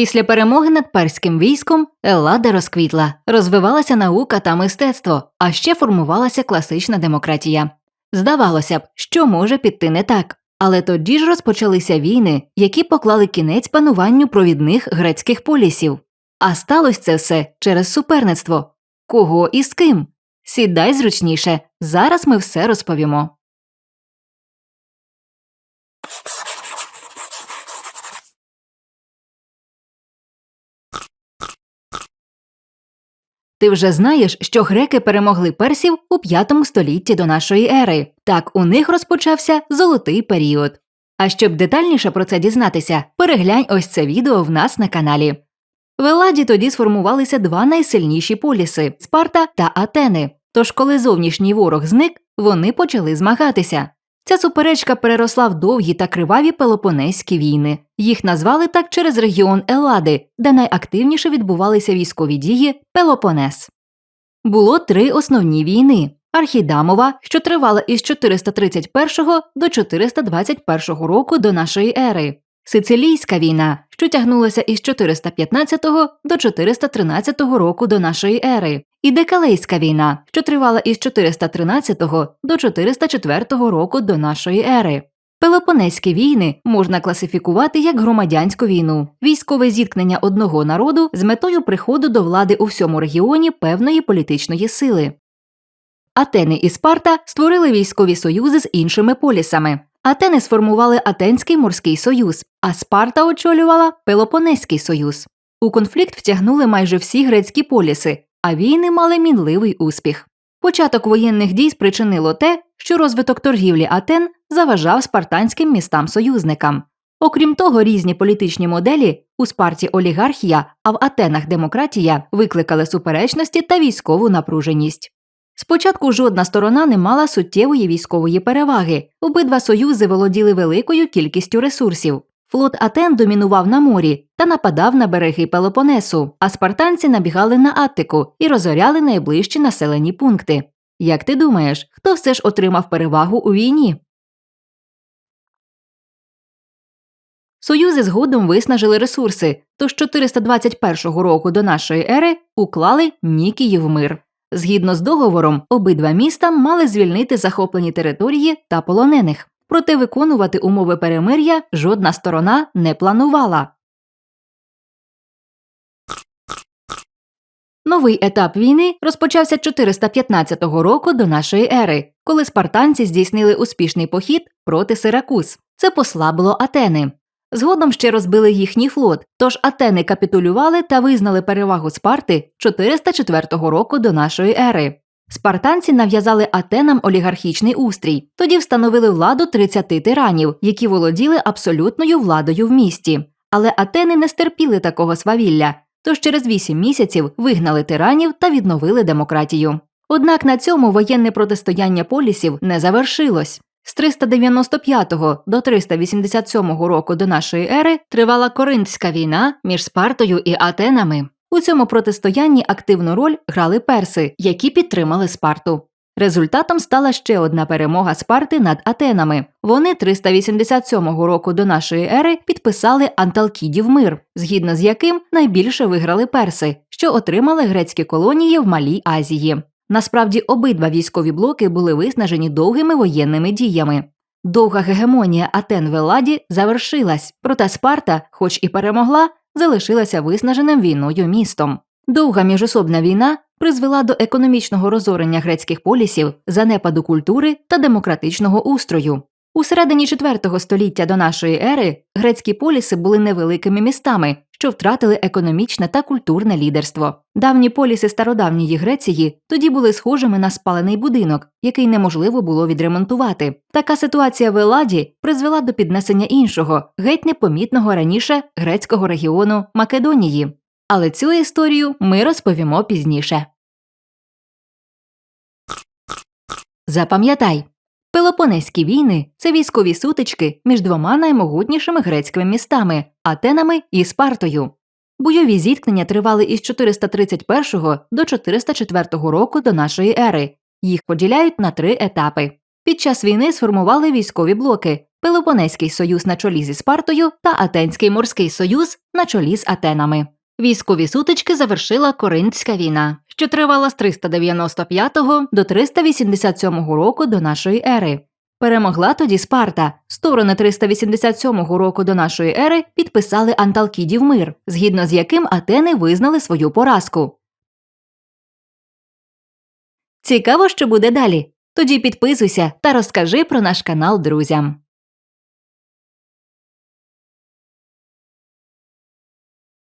Після перемоги над перським військом Еллада розквітла, розвивалася наука та мистецтво, а ще формувалася класична демократія. Здавалося б, що може піти не так. Але тоді ж розпочалися війни, які поклали кінець пануванню провідних грецьких полісів. А сталося це все через суперництво. Кого і з ким? Сідай зручніше, зараз ми все розповімо. Ти вже знаєш, що греки перемогли персів у п'ятому столітті до нашої ери. Так у них розпочався золотий період. А щоб детальніше про це дізнатися, переглянь ось це відео в нас на каналі. В Еладі тоді сформувалися два найсильніші поліси Спарта та Атени. Тож, коли зовнішній ворог зник, вони почали змагатися. Ця суперечка переросла в довгі та криваві Пелопонезькі війни. Їх назвали так через регіон Елади, де найактивніше відбувалися військові дії Пелопонес. Було три основні війни: Архідамова, що тривала із 431 до 421 року до нашої ери, Сицилійська війна, що тягнулася із 415 до 413 року до нашої ери, і Декалейська війна, що тривала із 413 до 404 року до нашої ери. Пелопонезькі війни можна класифікувати як громадянську війну, військове зіткнення одного народу з метою приходу до влади у всьому регіоні певної політичної сили. Атени і Спарта створили військові союзи з іншими полісами. Атени сформували Атенський морський союз, а Спарта очолювала Пелопонезький союз. У конфлікт втягнули майже всі грецькі поліси, а війни мали мінливий успіх. Початок воєнних дій спричинило те, що розвиток торгівлі Атен заважав спартанським містам союзникам. Окрім того, різні політичні моделі у Спарті олігархія, а в Атенах демократія викликали суперечності та військову напруженість. Спочатку жодна сторона не мала суттєвої військової переваги. Обидва союзи володіли великою кількістю ресурсів. Флот Атен домінував на морі та нападав на береги Пелопонесу, а спартанці набігали на Аттику і розоряли найближчі населені пункти. Як ти думаєш, хто все ж отримав перевагу у війні? Союзи згодом виснажили ресурси, тож 421 року до нашої ери уклали Нікіїв мир. Згідно з договором, обидва міста мали звільнити захоплені території та полонених, проте виконувати умови перемир'я жодна сторона не планувала. Новий етап війни розпочався 415 року до нашої ери, коли спартанці здійснили успішний похід проти Сиракуз. Це послабило Атени. Згодом ще розбили їхній флот, тож Атени капітулювали та визнали перевагу Спарти 404 року до нашої ери. Спартанці нав'язали Атенам олігархічний устрій, тоді встановили владу 30 тиранів, які володіли абсолютною владою в місті. Але Атени не стерпіли такого свавілля, тож через 8 місяців вигнали тиранів та відновили демократію. Однак на цьому воєнне протистояння полісів не завершилось. З 395 до 387 року до нашої ери тривала Коринтська війна між Спартою і Атенами. У цьому протистоянні активну роль грали перси, які підтримали Спарту. Результатом стала ще одна перемога Спарти над Атенами. Вони 387 року до нашої ери підписали Анталкідів мир, згідно з яким найбільше виграли перси, що отримали грецькі колонії в Малій Азії. Насправді обидва військові блоки були виснажені довгими воєнними діями. Довга гегемонія Атен в Еладі завершилась, проте Спарта, хоч і перемогла, залишилася виснаженим війною містом. Довга міжособна війна призвела до економічного розорення грецьких полісів, занепаду культури та демократичного устрою. У середині IV століття до нашої ери грецькі поліси були невеликими містами, що втратили економічне та культурне лідерство. Давні поліси стародавньої Греції тоді були схожими на спалений будинок, який неможливо було відремонтувати. Така ситуація в Еладі призвела до піднесення іншого, геть непомітного раніше грецького регіону Македонії. Але цю історію ми розповімо пізніше. Запам'ятай, Пелопонезькі війни це військові сутички між двома наймогутнішими грецькими містами Атенами і Спартою. Бойові зіткнення тривали із 431 до 404 року до нашої ери. Їх поділяють на три етапи. Під час війни сформували військові блоки Пелопонезький союз на чолі зі Спартою та Атенський морський союз на чолі з Атенами. Військові сутички завершила Коринтська війна, що тривала з 395 до 387 року до нашої ери. Перемогла тоді Спарта. Сторони 387 року до нашої ери підписали Анталкідів мир, згідно з яким Атени визнали свою поразку. Цікаво, що буде далі. Тоді підписуйся та розкажи про наш канал друзям.